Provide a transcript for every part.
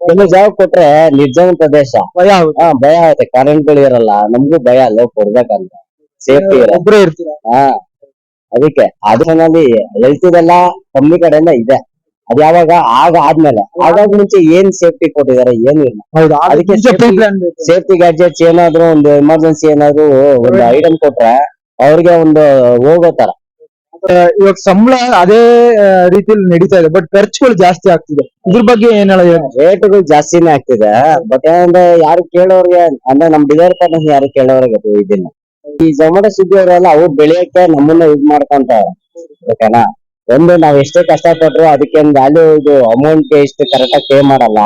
ಕೆಲವು ಜಾಗ ಕೊಟ್ರೆ ನಿರ್ಜನ ಪ್ರದೇಶ. ಭಯ ಆಗುತ್ತೆ. ಹಾ ಭಯ ಆಗುತ್ತೆ. ಕರೆಂಟ್ಗಳು ಇರಲ್ಲ. ನಮಗೂ ಭಯ ಅಲ್ಲ ಕೊಡ್ಬೇಕಂತ. ಸೇಫ್ಟಿ ಇರಲ್ಲ. ಒಬ್ರೇ ಇರ್ತೀರಾ? ಹಾ ಅದಕ್ಕೆ ಅದರಲ್ಲಿ ಹೇಳ್ತಿದೆಲ್ಲ ಕಮ್ಮಿ ಕಡೆಯಿಂದ ಇದೆ. ಅದ್ ಯಾವಾಗ? ಆಗ ಆದ್ಮೇಲೆ. ಆಗಾಗ ಮುಂಚೆ ಏನ್ ಸೇಫ್ಟಿ ಕೊಟ್ಟಿದ್ದಾರೆ? ಏನು ಇಲ್ಲ. ಹೌದು ಅದಕ್ಕೆ ಅದಕ್ಕೆ safety- ಪ್ಲಾನ್ ಬೇಕು. ಸೇಫ್ಟಿ ಗ್ಯಾಡ್ಜೆಟ್ಸ್ ಏನಾದ್ರು ಒಂದು ಎಮರ್ಜೆನ್ಸಿ ಏನಾದ್ರು ಒಂದು ಐಟಮ್ ಕೊಟ್ರೆ ಅವ್ರಿಗೆ ಒಂದು ಹೋಗೋ ತರ. ಇವಾಗ ಸಂಬಳ ಅದೇ ರೀತಿಯಲ್ಲಿ ನಡೀತಾ ಇದೆ ಬಟ್ ಖರ್ಚುಗಳು ಜಾಸ್ತಿ ಆಗ್ತಿದೆ. ಇದ್ರ ಬಗ್ಗೆ ಏನ್ ರೇಟ್ಗಳು ಜಾಸ್ತಿನೇ ಆಗ್ತಿದೆ ಬಟ್ ಏನಂದ್ರೆ ಯಾರು ಕೇಳೋರ್ಗೆ, ಅಂದ್ರೆ ನಮ್ ಡಿಲರ್ ಪಾರ್ಟ್ನರ್ಸ್ ಯಾರು ಕೇಳೋರಿಗೆ ಇದನ್ನ ಈ ಜೊಮಾಟೊ ಸುದ್ದಿ ಅವರೆಲ್ಲ ಅವ್ರು ಬೆಳೆಯಕ್ಕೆ ನಮ್ಮನ್ನ ಯೂಸ್ ಮಾಡ್ಕೊಂತಾರೆ ಓಕೆನಾ ಒಂದು ನಾವ್ ಎಷ್ಟೇ ಕಷ್ಟಪಟ್ರು ಅದಕ್ಕೆ ಒಂದು ವ್ಯಾಲ್ಯೂ ಇದು ಅಮೌಂಟ್ ಎಷ್ಟು ಕರೆಕ್ಟ್ ಆಗಿ ಪೇ ಮಾಡಲ್ಲ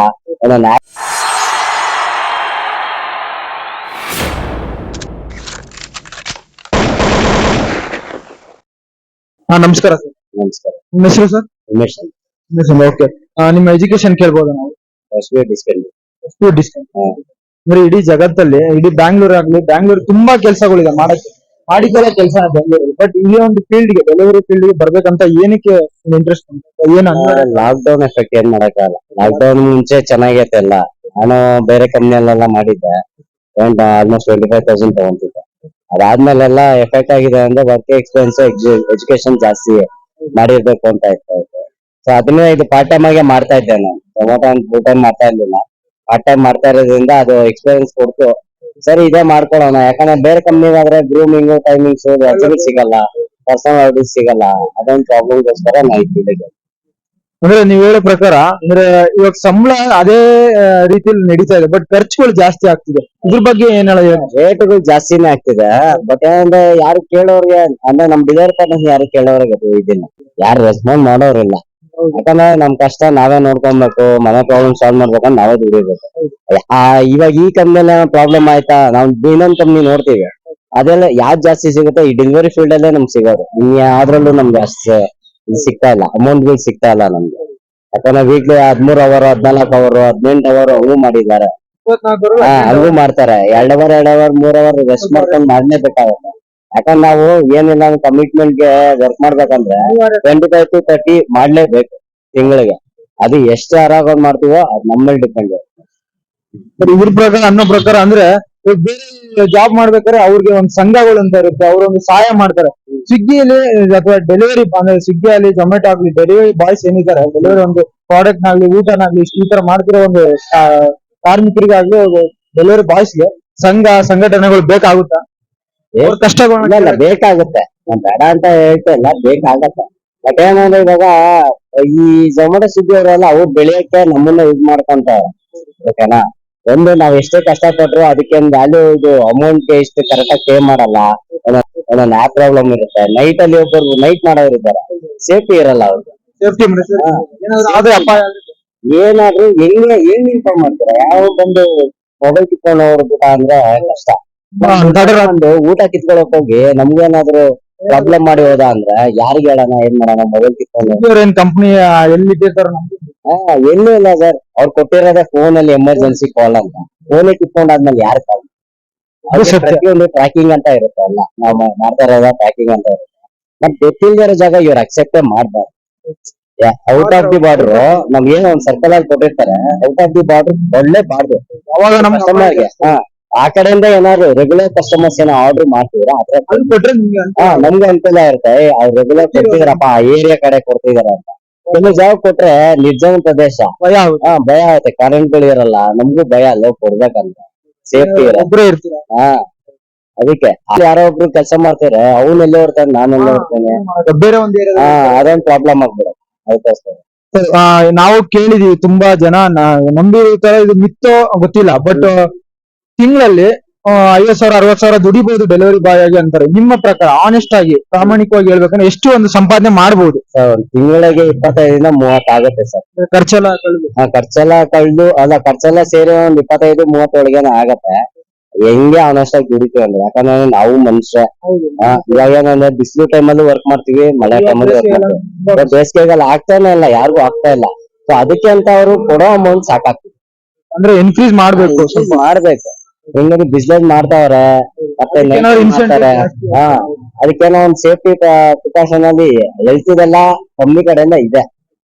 ಹಾ ನಮಸ್ಕಾರ ಸರ್. ನಮಸ್ಕಾರ. ನಿಮ್ಮ ಹೆಸರು ಸರ್? ಉಮೇಶ್ ಅಂತ. ಓಕೆ ನಿಮ್ಮ ಎಜುಕೇಶನ್ ಕೇಳ್ಬೋದಾ ನಾವು? ಡಿಸ್ಕೌಂಟ್ ಎಷ್ಟು ಅಂದ್ರೆ ಇಡೀ ಜಗತ್ತಲ್ಲಿ ಇಡೀ ಬ್ಯಾಂಗ್ಳೂರ್ ಆಗ್ಲಿ ಬ್ಯಾಂಗ್ಳೂರ್ ತುಂಬಾ ಕೆಲಸಗಳಿದೆ ಮಾಡಕ್ಕೆ. ಮಾಡಿಕೊಳ್ಳೋ ಕೆಲಸ ಬೆಂಗಳೂರು ಬಟ್ ಈ ಒಂದು ಫೀಲ್ಡ್ಗೆ ಡೆಲಿವರಿ ಫೀಲ್ಡ್ಗೆ ಬರ್ಬೇಕಂತ ಏನಕ್ಕೆ ಇಂಟ್ರೆಸ್ಟ್ ಏನ್? ಲಾಕ್ ಡೌನ್ ಎಫೆಕ್ಟ್ ಏನ್ ಮಾಡಕ್ಕಾಗಲ್ಲ. ಲಾಕ್ ಡೌನ್ ಮುಂಚೆ ಚೆನ್ನಾಗೈತೆ ಎಲ್ಲ. ನಾನು ಬೇರೆ ಕಂಪ್ನಿಯಲ್ಲೆಲ್ಲ ಮಾಡಿದ್ದೆ. ಆಲ್ಮೋಸ್ಟ್ ಟ್ವೆಂಟಿ ಫೈವ್ ತೌಸಂಡ್ ತಗೊಂತಿದ್ದೆ. ಅದಾದ್ಮೇಲೆಲ್ಲ ಎಫೆಕ್ಟ್ ಆಗಿದೆ ಅಂದ್ರೆ ವರ್ಕ್ ಎಕ್ಸ್ಪೀರಿಯನ್ಸ್ ಎಜುಕೇಶನ್ ಜಾಸ್ತಿ ಮಾಡಿರ್ಬೇಕು ಅಂತ ಇತ್ತು ಸೊ ಅದನ್ನೇ ಇದು ಪಾರ್ಟ್ ಟೈಮ್ ಆಗಿ ಮಾಡ್ತಾ ಇದ್ದೆ ನಾನು. ಟೊಮೊಟೊ ಫುಲ್ ಟೈಮ್ ಮಾಡ್ತಾ ಇರ್ಲಿಲ್ಲ. ಪಾರ್ಟ್ ಟೈಮ್ ಮಾಡ್ತಾ ಇರೋದ್ರಿಂದ ಅದು ಎಕ್ಸ್ಪೀರಿಯನ್ಸ್ ಕೊಡ್ತು. ಸರಿ, ಇದೇ ಮಾಡ್ಕೊಳ್ಳೋಣ. ಯಾಕಂದ್ರೆ ಬೇರೆ ಕಂಪ್ನಿಗಾದ್ರೆ ಗ್ರೂಮಿಂಗ್ ಟೈಮಿಂಗ್ಸ್ ಸಿಗಲ್ಲ. ಪರ್ಸನಲ್ ಸಿಗಲ್ಲ. ಅದೊಂದು ಪ್ರಾಬ್ಲಮ್ ಗೋಸ್ಕರ ನಾ ಇದ್ದಿದ್ದೆ. ಅಂದ್ರೆ ನೀವ್ ಹೇಳೋ ಪ್ರಕಾರ, ಅಂದ್ರೆ ಇವಾಗ ಸಂಬಳ ಅದೇ ರೀತಿಯಲ್ಲಿ ನಡೀತಾ ಇದೆ ಬಟ್ ಖರ್ಚುಗಳು ಜಾಸ್ತಿ ಆಗ್ತಿದೆ. ಇದ್ರ ಬಗ್ಗೆ ಏನ್ ರೇಟ್ಗಳು ಜಾಸ್ತಿನೇ ಆಗ್ತಿದೆ ಬಟ್ ಅಂದ್ರೆ ಯಾರು ಕೇಳೋರ್ಗೆ, ಅಂದ್ರೆ ನಮ್ ಡಿಲರ್ ಪಾರ್ಟ್ನರ್ಸ್ ಯಾರು ಕೇಳೋರ್ಗೆ ಇದನ್ನ ಯಾರು ರೆಸ್ಪಾಂಡ್ ಮಾಡೋರಿಲ್ಲ. ಯಾಕಂದ್ರೆ ನಮ್ ಕಷ್ಟ ನಾವೇ ನೋಡ್ಕೊಬೇಕು, ಮನೆ ಪ್ರಾಬ್ಲಮ್ ಸಾಲ್ವ್ ಮಾಡ್ಬೇಕಂದ್ರೆ ನಾವೇ ದುಡಿಬೇಕು. ಇವಾಗ ಈ ಕಂಪ್ನಿಯಲ್ಲಿ ಪ್ರಾಬ್ಲಮ್ ಆಯ್ತಾ, ನಾವ್ ಇನ್ನೊಂದ್ ಕಂಪ್ನಿ ನೋಡ್ತೀವಿ. ಅದೆಲ್ಲ ಯಾವ್ದು ಜಾಸ್ತಿ ಸಿಗುತ್ತೆ, ಈ ಡೆಲಿವರಿ ಫೀಲ್ಡ್ ಅಲ್ಲೇ ನಮ್ಗೆ ಸಿಗೋದು. ಇನ್ ಯಾವ್ದ್ರಲ್ಲೂ ನಮ್ಗೆ ಅಷ್ಟೇ ಇದು ಸಿಗ್ತಾ ಇಲ್ಲ. ಅಮೌಂಟ್ಗಳು ಸಿಗ್ತಾ ಇಲ್ಲ ನಮ್ಗೆ. ಯಾಕಂದ್ರೆ ವೀಕ್ಲಿ ಹದ್ಮೂರ್ ಅವರ್ ಹದ್ನಾಲ್ಕು ಅವರ್ ಹದಿನೆಂಟು ಅವರ್ ಹೂ ಮಾಡಿದ್ದಾರೆ ಹಂಗೂ ಮಾಡ್ತಾರೆ. ಎರಡ್ ಅವರ್ ಎರಡ್ ಅವರ್ ಮೂರ್ ಅವರ್ ರೆಸ್ಟ್ ಮಾಡ್ಕೊಂಡು ಮಾಡ್ಲೇಬೇಕಾಗುತ್ತೆ. ಯಾಕಂದ್ರೆ ನಾವು ಏನಿಲ್ಲ ಕಮಿಟ್ಮೆಂಟ್ಗೆ ವರ್ಕ್ ಮಾಡ್ಬೇಕಂದ್ರೆ ಟ್ವೆಂಟಿ ಫೈವ್ ಟು ತರ್ಟಿ ಮಾಡ್ಲೇಬೇಕು ತಿಂಗಳಿಗೆ. ಅದು ಎಷ್ಟು ಆರಾಗ ಮಾಡ್ತೀವೋ ಅದ್ ನಮ್ಮ ಮೇಲೆ ಡಿಪೆಂಡ್ ಇದ್ರ ಪ್ರಕಾರ ಅನ್ನೋ ಪ್ರಕಾರ ಅಂದ್ರೆ ಬೇರೆ ಜಾಬ್ ಮಾಡ್ಬೇಕಾದ್ರೆ ಅವ್ರಿಗೆ ಒಂದ್ ಸಂಘಗಳು ಅಂತ ಇರುತ್ತೆ. ಅವ್ರೊಂದು ಸಹಾಯ ಮಾಡ್ತಾರೆ. ಸ್ವಿಗ್ಗಿಯಲ್ಲಿ ಅಥವಾ ಡೆಲಿವರಿ ಅಂದ್ರೆ ಸ್ವಿಗ್ಗಿ ಅಲ್ಲಿ ಜೊಮೆಟೊ ಆಗ್ಲಿ ಡೆಲಿವರಿ ಬಾಯ್ಸ್ ಏನಿದ್ದಾರೆ ಡೆಲಿವರಿ ಒಂದು ಪ್ರಾಡಕ್ಟ್ ನಾಗ್ಲಿ ಊಟನಾಗ್ಲಿ ಇಷ್ಟ್ ಈ ತರ ಮಾಡ್ತಿರೋ ಒಂದು ಕಾರ್ಮಿಕರಿಗಾಗ್ಲಿ ಡೆಲಿವರಿ ಬಾಯ್ಸ್ಗೆ ಸಂಘ ಸಂಘಟನೆಗಳು ಬೇಕಾಗುತ್ತಾ? ಕಷ್ಟಗಳನ್ನ ಬೇಕಾಗುತ್ತೆ. ನಾನ್ ಬೇಡ ಅಂತ ಹೇಳ್ತಾ ಇಲ್ಲ ಬೇಕಾಗತ್ತೆ. ಬಟ್ ಏನಂದ್ರೆ ಇವಾಗ ಈ ಜೊಮ್ಯಾಟೊ ಸ್ವಿಗ್ಗಿ ಅವರೆಲ್ಲ ಅವ್ರು ಬೆಳೆಯಕ್ಕೆ ನಮ್ಮನ್ನ ಯೂಸ್ ಮಾಡ್ಕೊಂತಾರೆ ಓಕೆನಾ ಒಂದು ನಾವ್ ಎಷ್ಟೇ ಕಷ್ಟಪಟ್ರು ಅದಕ್ಕೆ ವ್ಯಾಲ್ಯೂ ಇದು ಅಮೌಂಟ್ ಎಷ್ಟು ಕರೆಕ್ಟ್ ಆಗಿ ಪೇ ಮಾಡಲ್ಲ. ಒಂದೊಂದು ಆ ಪ್ರಾಬ್ಲಮ್ ಇರುತ್ತೆ ನೈಟ್ ಅಲ್ಲಿ ಒಬ್ಬರು ನೈಟ್ ಮಾಡೋರು ಇದ್ದಾರೆ. ಸೇಫ್ಟಿ ಇರಲ್ಲ ಅವ್ರಿಗೆ ಸೇಫ್ಟಿ ಏನಾದ್ರು ಹೆಂಗೆ ಅಪಾಯ ಆಗುತ್ತೆ. ಏನಾದ್ರು ಹೆಂಗ್ ಹೆಂಗ್ ಇನ್ಫಾರ್ಮ್ ಮಾಡ್ತಾರೆ? ಯಾವ ಬಂದು ಮೊಬೈಲ್ ಕಿತ್ಕೊಂಡು ಹೋಗ್ಬಿಟ್ಟ ಅಂದ್ರೆ ಕಷ್ಟ. ಒಂದು ಊಟ ಕಿತ್ಕೊಳಕ್ ಹೋಗಿ ನಮ್ಗೇನಾದ್ರು ಪ್ರಾಬ್ಲಮ್ ಮಾಡಿ ಹೋದ ಅಂದ್ರೆ ಯಾರಿಗೆ ಹೇಳೋಣ ಏನ್ ಮಾಡೋಣ ಮೊಬೈಲ್ ಕಿತ್ಕೊಂಡು ಏನ್ ಕಂಪ್ನಿ ಎಲ್ಲಿ ಸರ್ ಹಾ ಎಲ್ಲೂ ಇಲ್ಲ ಸರ್ ಅವ್ರು ಕೊಟ್ಟಿರೋದೇ ಫೋನ್ ಅಲ್ಲಿ ಎಮರ್ಜೆನ್ಸಿ ಕಾಲ್ ಅಂತ. ಫೋನ್ ಕಿತ್ಕೊಂಡಾದ್ಮೇಲೆ ಯಾರು ಕಾಲ್ ಅದು ಸತ್ಯ. ಪ್ರತಿಯೊಂದು ಟ್ರ್ಯಾಕಿಂಗ್ ಅಂತ ಇರುತ್ತೆ ಅಲ್ಲ. ನಾವು ಮಾ- ಮಾಡ್ತಾ ಇರೋದ ಟ್ರ್ಯಾಕಿಂಗ್ ಅಂತ ಇರುತ್ತೆ. ಮತ್ ಗೊತ್ತಿಲ್ದಿರೋ ಜಾಗ ಇವ್ರು ಅಕ್ಸೆಪ್ಟೇ ಮಾಡ್ಬಾರ್ದು. ಔಟ್ ಆಫ್ ದಿ ಬಾರ್ಡರ್ ನಮ್ಗೆ ಏನೋ ಒಂದ್ ಸರ್ಕಲ್ ಆಗಿ ಕೊಟ್ಟಿರ್ತಾರೆ. ಔಟ್ ಆಫ್ ದಿ ಬಾರ್ಡರ್ ಅವಾಗ ನಮ್ ಕಸ್ಟಮರ್ಗೆ ಹಾ ಆ ಕಡೆಯಿಂದ ಏನಾದ್ರು ರೆಗ್ಯುಲರ್ ಕಸ್ಟಮರ್ಸ್ ಏನೋ ಆರ್ಡರ್ ಮಾಡ್ತಿದ್ರ ಅದ್ರ ಅಲ್ಲಿ ಕೊಟ್ರೆ ನಿಮ್ಗೆ ಅಂತ ಹಾ ನಮ್ಗೆ ಅನುಕೂಲ ಇರುತ್ತೆ ಏ, ಅವ್ರು ರೆಗ್ಯುಲರ್ ಕೊಡ್ತಿದಾರಪ್ಪ ಆ ಏರಿಯಾ ಕಡೆ ಕೊಡ್ತಿದಾರೆ ಅಂತ. ಕೆಲವು ಜಾಗ ಕೊಟ್ರೆ ನಿರ್ಜನ ಪ್ರದೇಶ. ಭಯ ಆಗುತ್ತೆ. ಹಾ ಭಯ ಆಗುತ್ತೆ. ಕರೆಂಟ್ಗಳು ಇರಲ್ಲ. ನಮ್ಗೂ ಭಯ ಅಲ್ಲ ಕೊಡ್ಬೇಕಂತ. ಸೇಫ್ಟಿ ಒಬ್ರೇ ಇರ್ತೀರ? ಹಾ ಅದಕ್ಕೆ. ಯಾರೋ ಒಬ್ರು ಕೆಲಸ ಮಾಡ್ತಾರೆ ಅವ್ನ ಎಲ್ಲೇ ಇರ್ತಾನೆ ನಾನು ಎಲ್ಲೇ ಇರ್ತೇನೆ. ಬೇರೆ ಒಂದ್ ಏರಿಯಾ ಹಾ ಅದೊಂದು ಪ್ರಾಬ್ಲಮ್ ಆಗ್ಬಿಡೋದು ಅದಕ್ಕೋಸ್ಕರ. ನಾವು ಕೇಳಿದೀವಿ ತುಂಬಾ ಜನ ನಾ- ತರ ಇದು ಮಿತ್ತೋ ಗೊತ್ತಿಲ್ಲ ಬಟ್ ತಿಂಗಳಲ್ಲಿ ಐವತ್ ಸಾವಿರ ಅರವತ್ ಸಾವಿರ ದುಡಿಬಹುದು ಡೆಲಿವರಿ ಬಾಯ್ ಆಗಿ ಅಂತಾರೆ. ನಿಮ್ಮ ಪ್ರಕಾರ ಆನೆಸ್ಟ್ ಆಗಿ ಪ್ರಾಮಾಣಿಕವಾಗಿ ಹೇಳ್ಬೇಕಂದ್ರೆ ಎಷ್ಟು ಒಂದು ಸಂಪಾದನೆ ಮಾಡಬಹುದು ಸರ್ ತಿಂಗಳಿಗೆ ಇಪ್ಪತ್ತೈದರಿಂದ ಮೂವತ್ತು ಆಗುತ್ತೆ ಸರ್. ಖರ್ಚೆಲ್ಲ ಕಳೆದು. ಆ ಖರ್ಚೆಲ್ಲ ಕಳ್ದು ಅಲ್ಲ ಖರ್ಚೆಲ್ಲ ಸೇರಿ ಒಂದ್ ಇಪ್ಪತ್ತೈದು ಮೂವತ್ತೊಳಗೇನೆ ಆಗತ್ತೆ. ಹೆಂಗೆ ಆನೆಸ್ಟ್ ದುಡಿತೀವಿ ಅಂದ್ರೆ ಯಾಕಂದ್ರೆ ನಾವು ಮನುಷ್ಯ. ಆ, ಇವಾಗ ಏನಂದ್ರೆ ಬಿಸಿಲು ಟೈಮಲ್ಲಿ ವರ್ಕ್ ಮಾಡ್ತೀವಿ ಮಳೆ ಟೈಮಲ್ಲಿ ವರ್ಕ್ ಮಾಡ್ತೀವಿ. ಇವಾಗ ಬೇಸಿಗೆಗಾಲ ಆಗ್ತಾನೆ ಇಲ್ಲ ಯಾರಿಗೂ ಆಗ್ತಾ ಇಲ್ಲ. ಸೊ ಅದಕ್ಕೆ ಅಂತ ಅವರು ಕೊಡೋ ಅಮೌಂಟ್ ಸಾಕಾಗ್ತದೆ. ಅಂದ್ರೆ ಇನ್ಕ್ರೀಸ್ ಮಾಡ್ಬೇಕು. ಸ್ವಲ್ಪ ಮಾಡ್ಬೇಕು. ಹೆಂಗಂದ್ರೆ ಬಿಸ್ನೆಸ್ ಮಾಡ್ತಾವ್ರೆ ಮತ್ತೆ ಮಾಡ್ತಾರೆ. ಹಾ ಅದಕ್ಕೇನೋ ಒಂದ್ ಸೇಫ್ಟಿ ಪ್ರಿಕಾಷನ್ ಅಲ್ಲಿ ಹೆಲ್ತ್ ಇದೆಲ್ಲ ಕಮ್ಮಿ ಕಡೆಯಿಂದ ಇದೆ.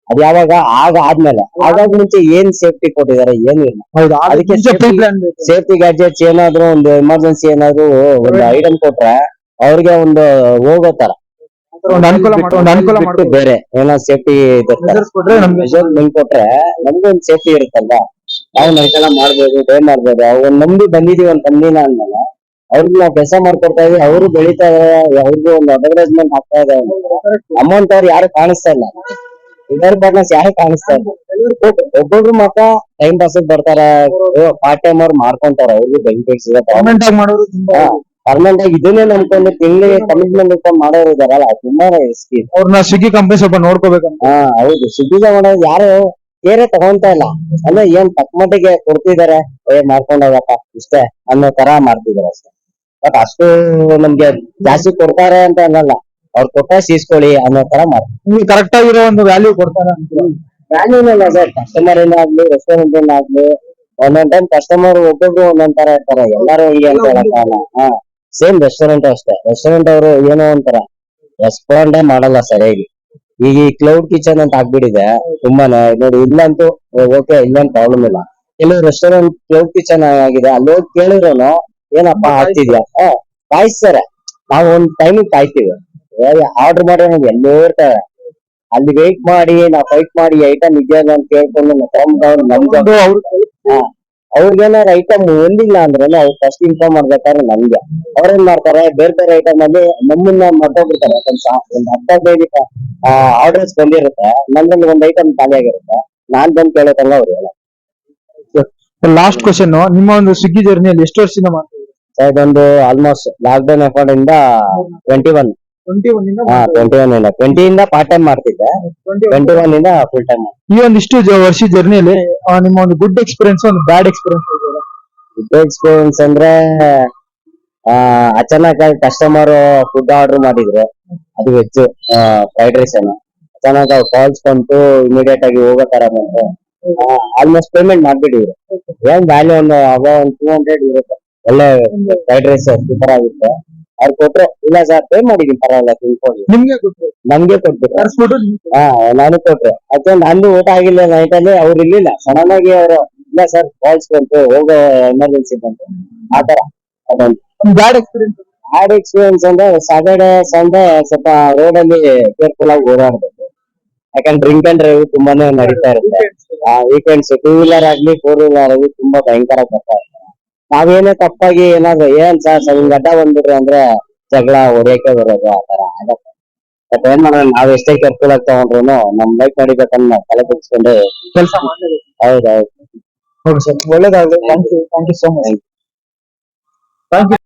ಅದ್ ಯಾವಾಗ ಆಗ ಆದ್ಮೇಲೆ. ಆಗಾಗ ಮುಂಚೆ ಏನ್ ಸೇಫ್ಟಿ ಕೊಟ್ಟಿದ್ದಾರೆ ಏನು ಇಲ್ಲ. ಹೌದು ಅದಕ್ಕೆ safety- ಸೇಫ್ಟಿ ಗ್ಯಾಜೆಟ್ಸ್ ಏನಾದ್ರು ಒಂದು ಎಮರ್ಜೆನ್ಸಿ ಏನಾದ್ರು ಒಂದು ಐಟಮ್ ಕೊಟ್ರೆ ಅವ್ರಿಗೆ ಒಂದು ಹೋಗೋ ತರ. ಒಂದು ಅನುಕೂಲ ಒಂದು ಅನುಕೂಲ ಬಿಟ್ಟು ಮಾಡ್ಬೇಕು ಬೇರೆ ಏನೋ ಸೇಫ್ಟಿ ನಮ್ಗೆ ಕೊಟ್ರೆ ನಮ್ಗೂ ಒಂದು ಸೇಫ್ಟಿ ಇರುತ್ತಲ್ವಾ? ನಾವು ನೈಟ್ ಎಲ್ಲ ಮಾಡ್ಬೋದು ಡೇ ಮಾಡ್ಬೋದು. ಅವ್ರು ನಂಬಿ ಬಂದಿದೀವಿ ಒಂದ್ ತಂದಿನ ಅಂದ್ಮೇಲೆ ಅವ್ರಿಗೆ ನಾವು ಕೆಲಸ ಮಾಡ್ಕೊಡ್ತಾ ಇದೀವಿ. ಅವರು ಬೆಳೀತಾ ಇದಾರೆ ಅವ್ರಿಗೂ ಒಂದು ಅಡ್ವರ್ಟೈಸ್ಮೆಂಟ್ ಹಾಕ್ತಾ ಇದೆ ಅಮೌಂಟ್ ಅವ್ರು ಯಾರು ಕಾಣಿಸ್ತಾ ಇಲ್ಲ. ಇದರ್ ಪಾರ್ಟ್ನರ್ಸ್ ಯಾರು ಕಾಣಿಸ್ತಾ ಇಲ್ಲ. ಒಬ್ಬೊಬ್ರು ಮಾತ್ರ ಟೈಮ್ ಪಾಸ್ ಬರ್ತಾರ. ಪಾರ್ಟ್ ಟೈಮ್ ಅವ್ರು ಮಾಡ್ಕೊಂತಾರ. ಅವ್ರಿಗೂ ಬೆನಿಫಿಟ್ಸ್ ಇದೆ. ಆಗಿ ಮಾಡೋರು ತುಂಬಾ ಪರ್ಮನೆಂಟ್ ಆಗಿ ಇದನ್ನೇ ನಂಬ್ಕೊಂಡು ತಿಂಗಳಿಗೆ ಕಮಿಟ್ಮೆಂಟ್ ಇಟ್ಕೊಂಡು ಮಾಡೋರು ಇದಾರಲ್ಲ ತುಂಬಾ ರಿಸ್ಕಿ ಅವ್ರನ್ನ ಸ್ವಿಗ್ಗಿ ಕಂಪನಿ ಸ್ವಲ್ಪ ನೋಡ್ಕೋಬೇಕು ಹಾ ಹೌದು. ಸ್ವಿಗ್ಗಿ ಮಾಡೋದು ಯಾರು ಕೇರೆ ತಗೊಂತ ಇಲ್ಲ. ಅಂದ್ರೆ ಏನ್ ತಕ್ಕ ಮಟ್ಟಿಗೆ ಕೊಡ್ತಿದಾರೆ? ಏ ಮಾಡ್ಕೊಂಡ್ ಹೋಗಪ್ಪ ಇಷ್ಟೇ. ಅನ್ನೋ ತರ ಮಾಡ್ತಿದಾರೆ ಅಷ್ಟೇ. ಬಟ್ ಅಷ್ಟು ನಮ್ಗೆ ಜಾಸ್ತಿ ಕೊಡ್ತಾರೆ ಅಂತ ಅನ್ನಲ್ಲ. ಅವ್ರ ಕೊಟ್ಟ ಸೀಸ್ಕೊಳ್ಳಿ ಅನ್ನೋ ತರ ಮಾಡ್ತಾರೆ. ಕರೆಕ್ಟ್ ಆಗಿರೋ ಒಂದು ವ್ಯಾಲ್ಯೂ ಕೊಡ್ತಾರೆ ವ್ಯಾಲ್ಯೂ ವ್ಯಾಲ್ಯೂನಲ್ಲ ಸರ್. ಕಸ್ಟಮರ್ ಏನಾಗ್ಲಿ ರೆಸ್ಟೋರೆಂಟ್ ಏನಾಗ್ಲಿ ಒಂದೊಂದ್ ಟೈಮ್ ಕಸ್ಟಮರ್ ಒಬ್ಬೊಬ್ರು ಒಂದೊಂದ್ ತರ ಇರ್ತಾರೆ. ಎಲ್ಲಾರು ಹೀಗೆ ಅಂತ ಹೇಳಕ್ಕಾಗಲ್ಲ ಹಾ ಸೇಮ್ ರೆಸ್ಟೋರೆಂಟ್ ಅಷ್ಟೇ. ರೆಸ್ಟೋರೆಂಟ್ ಅವರು ಏನೋ ಒಂಥರ ರೆಸ್ಪಾಂಡೇ ಮಾಡಲ್ಲ ಸರಿಯಾಗಿ. ಈಗ ಈ ಕ್ಲೌಡ್ ಕಿಚನ್ ಅಂತ ಆಗ್ಬಿಟ್ಟಿದೆ ತುಂಬಾನೇ. ನೋಡಿ ಇಲ್ಲಂತೂ ಓಕೆ ಇಲ್ಲೊಂದು ಪ್ರಾಬ್ಲಮ್ ಇಲ್ಲ. ಕೆಲವು ರೆಸ್ಟೋರೆಂಟ್ ಕ್ಲೌಡ್ ಕಿಚನ್ ಆಗಿದೆ ಅಲ್ಲಿ ಹೋಗಿ ಕೇಳಿರೋನು ಏನಪ್ಪ ಆಗ್ತಿದ್ಯಾ ಕಾಯಿಸ್ತಾರೆ ನಾವು ಒಂದ್ ಟೈಮಿಗೆ ಕಾಯ್ತೀವಿ. ಆರ್ಡರ್ ಮಾಡಿ ನಮ್ಗೆ ಎಲ್ಲೋ ಇರ್ತಾರೆ ಅಲ್ಲಿ ವೇಟ್ ಮಾಡಿ ನಾವು ಫೈಟ್ ಮಾಡಿ ಐಟಮ್ ಇದೆಯಾ ಅಂತ ಕೇಳ್ಕೊಂಡು ನಾವು ತಗೊಂಡ್ಬಂದು ನಮ್ಗೆ ಅದು ಅವ್ರು ಅವ್ರಿಗೇನಾದ್ರು ಐಟಮ್ ಹೊಂದಿಲ್ಲ ಅಂದ್ರೆ ಅವ್ರು ಫಸ್ಟ್ ಇನ್ಫಾರ್ಮ್ ಮಾಡ್ಬೇಕಾದ್ರೆ ನಮ್ಗೆ. ಅವ್ರೇನ್ ಮಾಡ್ತಾರೆ ಬೇರೆ ಬೇರೆ ಐಟಮ್ ಅಲ್ಲಿ ನಮ್ಮನ್ನ ಮರ್ತೋಗ್ಬಿಡ್ತಾರೆ ಯಾಕಂದ್ರೆ ಸಾ- ಒಂದ್ ಹತ್ತು ಹದಿನೈದು ಆರ್ಡರ್ಸ್ ಬಂದಿರುತ್ತೆ. ನಮ್ದಲ್ಲಿ ಒಂದ್ ಐಟಮ್ ಖಾಲಿ ಆಗಿರುತ್ತೆ. ನಾನ್ ಬಂದ್ ಕೇಳೋಕಲ್ಲ ಅವ್ರು ಹೇಳ ಲಾಸ್ಟ್ ಕ್ವಶನ್ ನಿಮ್ಮ ಒಂದು ಸ್ವಿಗ್ಗಿ ಜರ್ನಿಯಲ್ಲಿ ಎಷ್ಟು ವರ್ಷದಿಂದ ಮಾಡ್ತೀವಿ ಸರ್ ಇದೊಂದು ಆಲ್ಮೋಸ್ಟ್ ಲಾಕ್ ಡೌನ್ ಅಕೌಂಟ್ ಇಂದ ಟ್ವೆಂಟಿ ಒನ್ ಟ್ವೆಂಟಿ ಒನ್ ಇಂದ ಹಾ ಟ್ವೆಂಟಿ ಒನ್ ಇಂದ. ಟ್ವೆಂಟಿ ಇಂದ ಪಾರ್ಟ್ ಟೈಮ್ ಮಾಡ್ತಿದ್ದೆ. ಟ್ವೆಂಟಿ ಒನ್ ಇಂದ ಫುಲ್ ಟೈಮ್ ಈ ಒಂದಿಷ್ಟು ವರ್ಷ ಜರ್ನಿಯಲ್ಲಿ ನಿಮ್ಮ ಒಂದು ಗುಡ್ ಎಕ್ಸ್ಪೀರಿಯನ್ಸ್ ಒಂದು ಬ್ಯಾಡ್ ಎಕ್ಸ್ಪೀರಿಯನ್ಸ್ ಗುಡ್ ಎಕ್ಸ್ಪೀರಿಯನ್ಸ್ ಅಂದ್ರೆ ಆ ಅಚಾನಕ್ ಆಗಿ ಕಸ್ಟಮರ್ ಫುಡ್ ಆರ್ಡರ್ ಮಾಡಿದ್ರು. ಅದು ವೆಜ್ ಫ್ರೈಡ್ ರೈಸ್ ಅನ್ನ. ಅಚಾನಕ್ ಅವ್ರು ಕಾಲ್ಸ್ ಬಂತು ಇಮಿಡಿಯೇಟ್ ಆಗಿ ಹೋಗೋತರ ಬಂತು. ಆಲ್ಮೋಸ್ಟ್ ಪೇಮೆಂಟ್ ಮಾಡ್ಬಿಟ್ಟಿದ್ರು. ಏನ್ ವ್ಯಾಲ್ಯೂ ಒಂದು ಅವ ಒಂದು ಟೂ ಹಂಡ್ರೆಡ್ ಇರುತ್ತೆ. ಒಳ್ಳೆ ಫ್ರೈಡ್ ರೈಸ್ ಸೂಪರ್ ಆಗಿತ್ತು. ಅವ್ರು ಕೊಟ್ರು ಇಲ್ಲ ಸರ್ ಪೇ ಮಾಡಿದೀನಿ ಪರವಾಗಿಲ್ಲ ತಿನ್ಕೊಳ್ಳಿ ನಿಮ್ಗೆ ಗೊತ್ತು ನಮ್ಗೆ ಕೊಟ್ಬಿಟ್ರು ನಿಮ್ಗೆ ಹಾ ನಾನು ಕೊಟ್ರು. ಅದೇ ನಂದು ಊಟ ಆಗಿಲ್ಲ ನೈಟ್ ಅಲ್ಲಿ ಅವ್ರು ಇರ್ಲಿಲ್ಲ. ಸಡನ್ ಆಗಿ ಅವರು ಇಲ್ಲ ಸರ್ ಕಾಲ್ಸ್ ಬಂತು ಹೋಗೋ ಎಮರ್ಜೆನ್ಸಿ ಬಂತು. ಆತರ ಅದೊಂದು ಒಂದು ಬ್ಯಾಡ್ ಎಕ್ಸ್ಪೀರಿಯನ್ಸ್ ಬ್ಯಾಡ್ ಎಕ್ಸ್ಪೀರಿಯನ್ಸ್ ಅಂದ್ರೆ ಸಾಟರ್ಡೆ ಸಂಡೇ ಸ್ವಲ್ಪ ರೋಡ್ ಅಲ್ಲಿ ಕೇರ್ಫುಲ್ ಆಗಿ ಓಡಾಡ್ಬೇಕು. ಯಾಕಂದ್ರೆ ಡ್ರಿಂಕ್ ಅಂಡ್ ಡ್ರೈವ್ ತುಂಬಾನೇ ನಡೀತಾ ಇರುತ್ತೆ. ವೀಕೆಂಡ್ಸ್ ಟೂ ವೀಲರ್ ಆಗ್ಲಿ ಫೋರ್ ವೀಲರ್ ಆಗ್ಲಿ ತುಂಬಾ ಭಯಂಕರ ಬರ್ತಾ ಇರ್ತಾರೆ ನಾವೇನೇ ತಪ್ಪಾಗಿ ಏನಾದ್ರು ಏನ್ ಸರ್ ಹಿಂಗ್ ಅಡ್ಡ ಬಂದ್ಬಿಡ್ರಿ ಅಂದ್ರೆ ಜಗಳ ಹೊಡೆಯಕ್ಕೆ ಬರೋದು ಆತರ ತರ ಆಗತ್ತೆ ಬಟ್ ಏನ್ ಮಾಡೋಣ ನಾವ್ ಎಷ್ಟೇ ಕೇರ್ಫುಲ್ ಆಗಿ ತಗೊಂಡ್ರು ನಮ್ ಬೈಕ್ ನಡಿಬೇಕನ್ನ ನಾವ್ ತಲೆ ಕೆಡಿಸ್ಕೊಂಡು ಕೆಲಸ ಹೌದೌದು ಓಕೆ ಸರ್ ಒಳ್ಳೇದಾಗಲಿ. Thank you thank you so much thank you